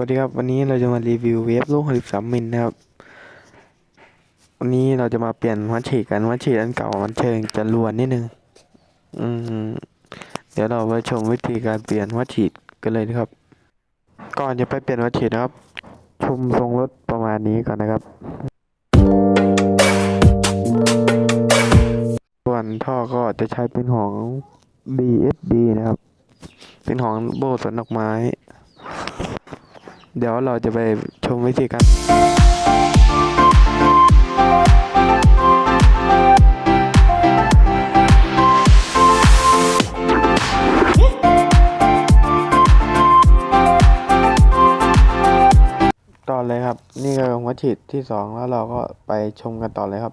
วัสดีครับ วันนี้เราจะมารีวิวเวฟลูก63มิลนะครับ วันนี้เราจะมาเปลี่ยนวัดฉีกันวัดฉีอันเก่ามันเชิงจะรวนนิดนึง อืม เดี๋ยวเราไปชมวิธีการเปลี่ยนวัดฉีกันเลยนะครับ ก่อนจะไปเปลี่ยนวัดฉีนะครับชมทรงรถประมาณนี้ก่อนนะครับ ส่วนท่อก็จะใช้เป็นของ DSD นะครับ เป็นของโบสวนดอกไม้ เดี๋ยวเราจะไปชมวิธีการต่อเลยครับ นี่ก็วัดฉีดที่สองแล้วเราก็ไปชมกันต่อเลยครับ